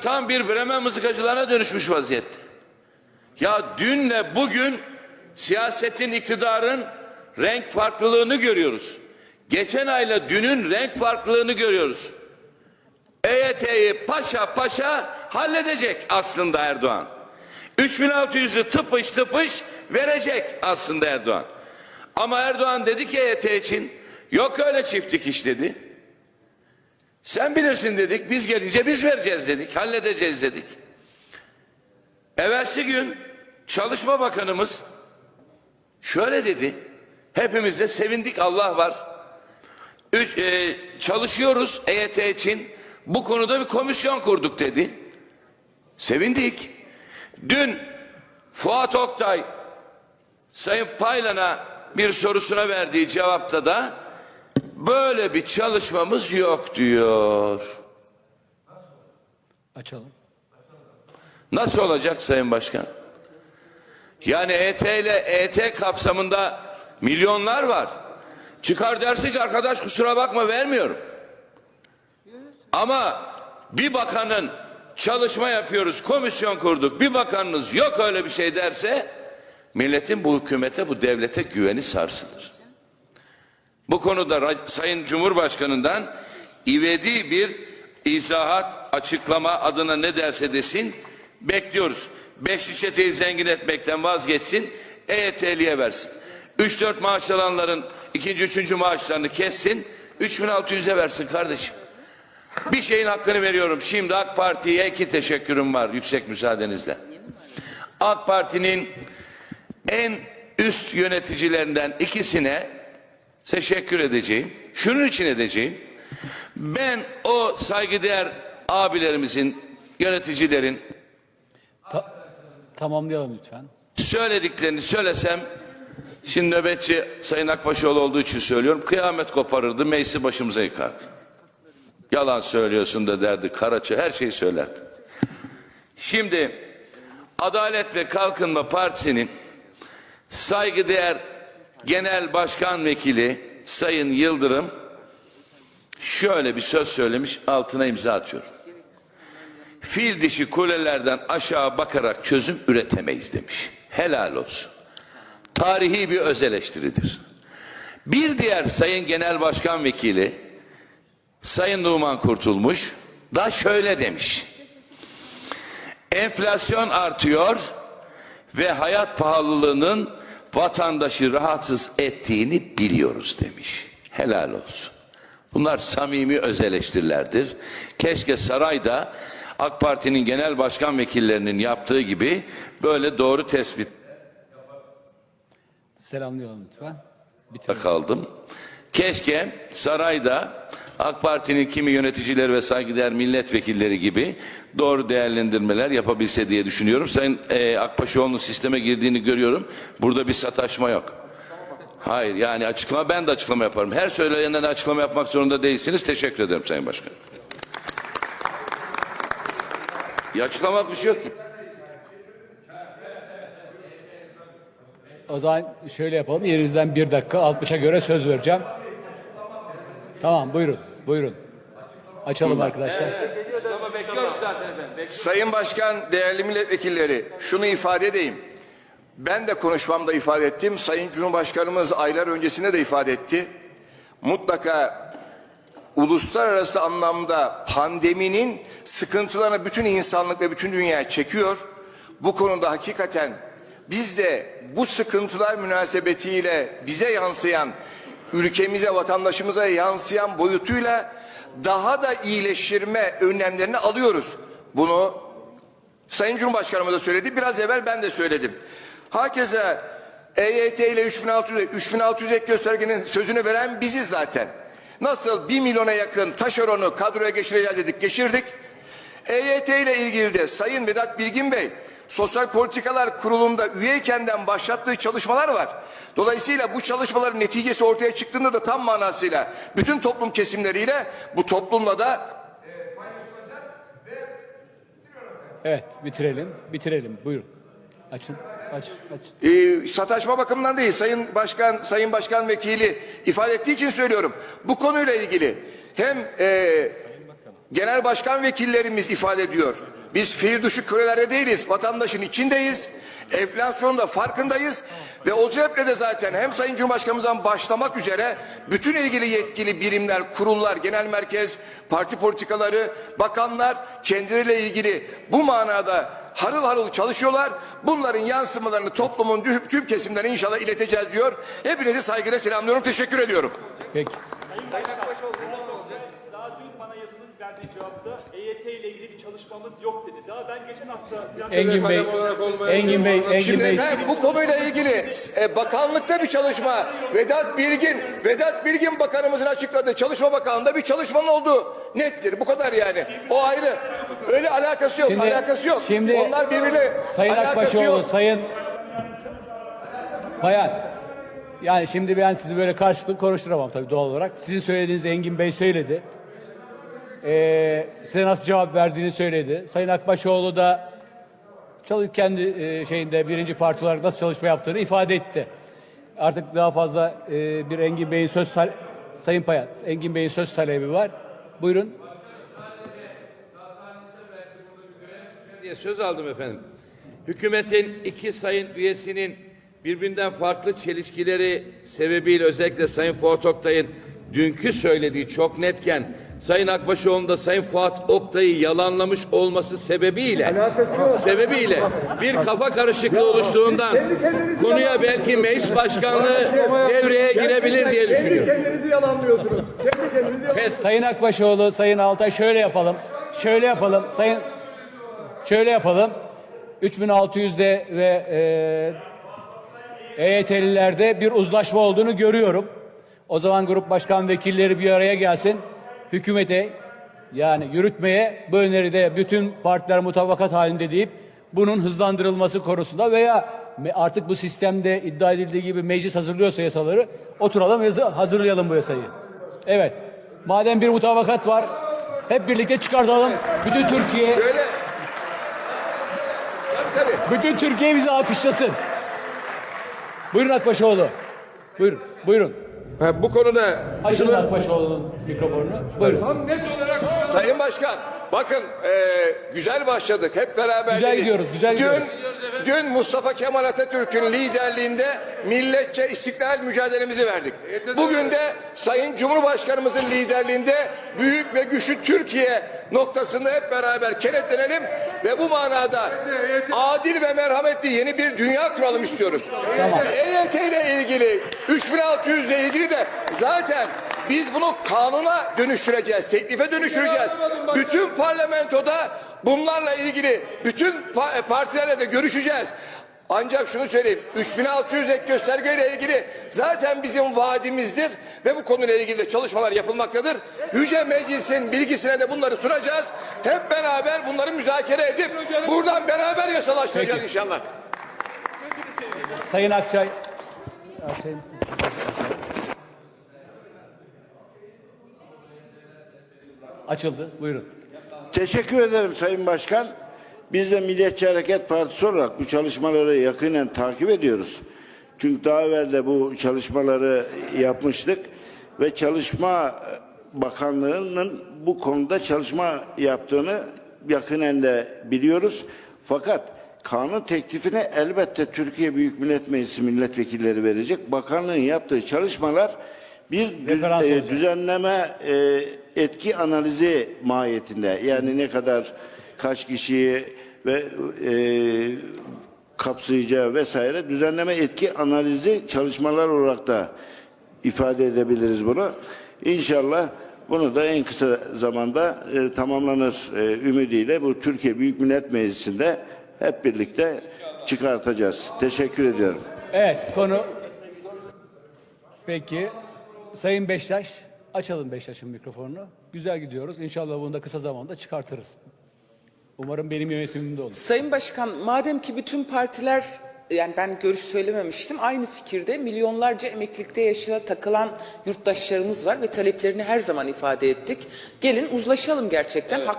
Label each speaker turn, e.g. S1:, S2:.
S1: tam bir Bremen mızıkacılarına dönüşmüş vaziyette. Ya dünle bugün siyasetin, iktidarın renk farklılığını görüyoruz. Geçen ayla dünün renk farklılığını görüyoruz. EYT'yi paşa paşa halledecek aslında Erdoğan. 3600'ü tıpış tıpış verecek aslında Erdoğan. Ama Erdoğan dedi ki EYT için yok öyle çiftlik iş dedi. Sen bilirsin dedik biz gelince biz vereceğiz dedik halledeceğiz dedik. Evvelsi gün Çalışma Bakanımız şöyle dedi. Hepimiz de sevindik Allah var. Üç, e, çalışıyoruz EYT için. Bu konuda bir komisyon kurduk dedi. Sevindik. Dün Fuat Oktay Sayın Paylan'a bir sorusuna verdiği cevapta da böyle bir çalışmamız yok diyor.
S2: Açalım.
S1: Nasıl olacak Sayın Başkan? Yani ET ile ET kapsamında milyonlar var. Çıkar dersin ki arkadaş kusura bakma vermiyorum. Ama bir bakanın çalışma yapıyoruz, komisyon kurduk. Bir bakanınız yok öyle bir şey derse milletin bu hükümete, bu devlete güveni sarsılır. Bu konuda Sayın Cumhurbaşkanı'ndan ivedi bir izahat, açıklama adına ne derse desin bekliyoruz. Çeteyi zengin etmekten vazgeçsin, EYT'liye versin. 3-4 maaş alanların ikinci, üçüncü maaşlarını kessin, 3600'e versin kardeşim. Bir şeyin hakkını veriyorum. Şimdi AK Parti'ye iki teşekkürüm var yüksek müsaadenizle. AK Parti'nin en üst yöneticilerinden ikisine teşekkür edeceğim. Şunun için edeceğim. Ben o saygıdeğer abilerimizin, yöneticilerin
S2: Ta- tamamlayalım lütfen.
S1: söylediklerini söylesem şimdi nöbetçi Sayın Akbaşoğlu olduğu için söylüyorum. Kıyamet koparırdı, meclisi başımıza yıkardı. Yalan söylüyorsun da derdi, karaça her şeyi söylerdi. Şimdi Adalet ve Kalkınma Partisi'nin saygıdeğer Genel Başkan Vekili Sayın Yıldırım şöyle bir söz söylemiş altına imza atıyorum. Fil dişi kulelerden aşağı bakarak çözüm üretemeyiz demiş. Helal olsun. Tarihi bir öz eleştiridir. Bir diğer Sayın Genel Başkan Vekili Sayın Numan Kurtulmuş da şöyle demiş. Enflasyon artıyor ve hayat pahalılığının vatandaşı rahatsız ettiğini biliyoruz demiş. Helal olsun. Bunlar samimi öz eleştirilerdir. Keşke sarayda AK Parti'nin genel başkan vekillerinin yaptığı gibi böyle doğru tespit
S2: Selamlayalım lütfen. Bitirelim.
S1: kaldım. Keşke sarayda AK Parti'nin kimi yöneticileri ve saygıdeğer milletvekilleri gibi doğru değerlendirmeler yapabilse diye düşünüyorum. Sayın e, Akbaşoğlu'nun sisteme girdiğini görüyorum. Burada bir sataşma yok. Hayır yani açıklama ben de açıklama yaparım. Her söylenenden açıklama yapmak zorunda değilsiniz. Teşekkür ederim Sayın Başkan. Ya açıklamak bir şey yok ki.
S2: O zaman şöyle yapalım. Yerinizden bir dakika 60'a göre söz vereceğim. Tamam buyurun. Buyurun. Açalım arkadaşlar.
S3: Sayın Başkan, değerli milletvekilleri, şunu ifade edeyim. Ben de konuşmamda ifade ettim. Sayın Cumhurbaşkanımız aylar öncesinde de ifade etti. Mutlaka uluslararası anlamda pandeminin sıkıntılarını bütün insanlık ve bütün dünya çekiyor. Bu konuda hakikaten biz de bu sıkıntılar münasebetiyle bize yansıyan, ülkemize, vatandaşımıza yansıyan boyutuyla daha da iyileştirme önlemlerini alıyoruz. Bunu Sayın Cumhurbaşkanımız da söyledi. Biraz evvel ben de söyledim. Herkese EYT ile 3600, 3600 ek göstergenin sözünü veren biziz zaten. Nasıl 1 milyona yakın taşeronu kadroya geçireceğiz dedik, geçirdik. EYT ile ilgili de Sayın Vedat Bilgin Bey Sosyal Politikalar Kurulu'nda üyeykenden başlattığı çalışmalar var. Dolayısıyla bu çalışmaların neticesi ortaya çıktığında da tam manasıyla bütün toplum kesimleriyle bu toplumla da
S2: Evet bitirelim. Bitirelim. Buyurun. Açın. Aç. Aç.
S3: e, sataşma bakımından değil Sayın Başkan Sayın Başkan Vekili ifade ettiği için söylüyorum. Bu konuyla ilgili hem e, genel başkan vekillerimiz ifade ediyor. Biz fiil dışı kölelerde değiliz. Vatandaşın içindeyiz. Enflasyonun da farkındayız. Ve o sebeple de zaten hem Sayın Cumhurbaşkanımızdan başlamak üzere bütün ilgili yetkili birimler, kurullar, genel merkez, parti politikaları, bakanlar kendileriyle ilgili bu manada harıl harıl çalışıyorlar. Bunların yansımalarını toplumun tüm- kesimlerine inşallah ileteceğiz diyor. Hepinizi saygıyla selamlıyorum. Teşekkür ediyorum.
S2: Peki.
S4: Bana yazılı cevapta EYT ile ilgili bir çalışmamız yok dedi. Daha ben geçen hafta
S2: Engin Bey, Engin Bey, Engin
S3: Şimdi
S2: Bey.
S3: efendim bu konuyla ilgili e, bakanlıkta bir çalışma Vedat Bilgin Vedat Bilgin bakanımızın açıkladığı çalışma bakanlığında bir çalışmanın olduğu nettir. Bu kadar yani. O ayrı. Öyle alakası yok.
S2: Şimdi-
S3: alakası yok.
S2: şimdi
S3: Onlar birbiriyle
S2: Sayın
S3: alakası
S2: Akbaşoğlu,
S3: yok.
S2: Sayın Bayan. Yani şimdi ben sizi böyle karşılıklı konuşturamam tabii doğal olarak. Sizin söylediğiniz Engin Bey söyledi. Ee, size nasıl cevap verdiğini söyledi. Sayın Akbaşoğlu da çalı kendi e, şeyinde birinci parti olarak nasıl çalışma yaptığını ifade etti. Artık daha fazla e, bir Engin Bey'in söz Sayın Payat, Engin Bey'in söz talebi var. Buyurun.
S1: diye söz aldım efendim. Hükümetin iki sayın üyesinin birbirinden farklı çelişkileri sebebiyle özellikle Sayın Fuat dünkü söylediği çok netken Sayın Akbaşoğlu'nun da Sayın Fuat Oktay'ı yalanlamış olması sebebiyle sebebiyle bir kafa karışıklığı oluştuğundan konuya belki meclis başkanlığı devreye girebilir diye düşünüyorum.
S5: Kendinizi yalanlıyorsunuz. Kendi kendinizi
S1: Pes.
S2: Sayın Akbaşoğlu, Sayın Altay şöyle yapalım. Şöyle yapalım. Sayın şöyle yapalım. 3600'de ve e, EYT'lilerde bir uzlaşma olduğunu görüyorum. O zaman grup başkan vekilleri bir araya gelsin. Hükümete yani yürütmeye bu öneride bütün partiler mutabakat halinde deyip bunun hızlandırılması konusunda veya artık bu sistemde iddia edildiği gibi meclis hazırlıyorsa yasaları oturalım yazı hazırlayalım bu yasayı. Evet. Madem bir mutabakat var hep birlikte çıkartalım. Bütün Türkiye
S3: Şöyle
S2: bütün Türkiye bizi alkışlasın. Buyurun Akbaşoğlu. Buyurun. Buyurun.
S5: Ha, bu konuda
S2: Açın Akbaşoğlu'nun mikrofonunu. Buyurun.
S5: tam net olarak
S3: Sayın Başkan bakın e, güzel başladık hep beraber
S2: Güzel
S3: dedik.
S2: gidiyoruz, güzel
S3: dün,
S2: gidiyoruz.
S3: Dün Mustafa Kemal Atatürk'ün liderliğinde milletçe istiklal mücadelemizi verdik. Bugün de Sayın Cumhurbaşkanımızın liderliğinde büyük ve güçlü Türkiye noktasında hep beraber kenetlenelim ve bu manada adil ve merhametli yeni bir dünya kuralım istiyoruz. EYT ile ilgili 3600 ile ilgili de zaten biz bunu kanuna dönüştüreceğiz, teklife dönüştüreceğiz. Bütün parlamentoda bunlarla ilgili bütün pa- partilerle de görüşeceğiz. Ancak şunu söyleyeyim, 3600 ek göstergeyle ilgili zaten bizim vaadimizdir ve bu konuyla ilgili de çalışmalar yapılmaktadır. Yüce Meclis'in bilgisine de bunları sunacağız. Hep beraber bunları müzakere edip buradan beraber yasalaştıracağız
S2: Peki.
S3: inşallah.
S2: Sayın Akçay. Açıldı. Buyurun.
S6: Teşekkür ederim Sayın Başkan. Biz de Milliyetçi Hareket Partisi olarak bu çalışmaları yakinen takip ediyoruz. Çünkü daha evvel de bu çalışmaları yapmıştık ve Çalışma Bakanlığı'nın bu konuda çalışma yaptığını yakinen de biliyoruz. Fakat kanun teklifini elbette Türkiye Büyük Millet Meclisi milletvekilleri verecek. Bakanlığın yaptığı çalışmalar bir
S2: Referans
S6: e,
S2: olacak.
S6: düzenleme e, etki analizi mahiyetinde yani ne kadar kaç kişiyi ve e, kapsayacağı vesaire düzenleme etki analizi çalışmalar olarak da ifade edebiliriz bunu. İnşallah bunu da en kısa zamanda e, tamamlanır e, ümidiyle bu Türkiye Büyük Millet Meclisi'nde hep birlikte çıkartacağız. Teşekkür ediyorum.
S2: Evet konu. Peki. Sayın Beştaş. Açalım Beştaş'ın mikrofonunu. Güzel gidiyoruz. İnşallah bunu da kısa zamanda çıkartırız. Umarım benim yönetimimde olur.
S7: Sayın Başkan, madem ki bütün partiler yani ben görüş söylememiştim. Aynı fikirde milyonlarca emeklilikte yaşına takılan yurttaşlarımız var ve taleplerini her zaman ifade ettik. Gelin uzlaşalım gerçekten. Hak-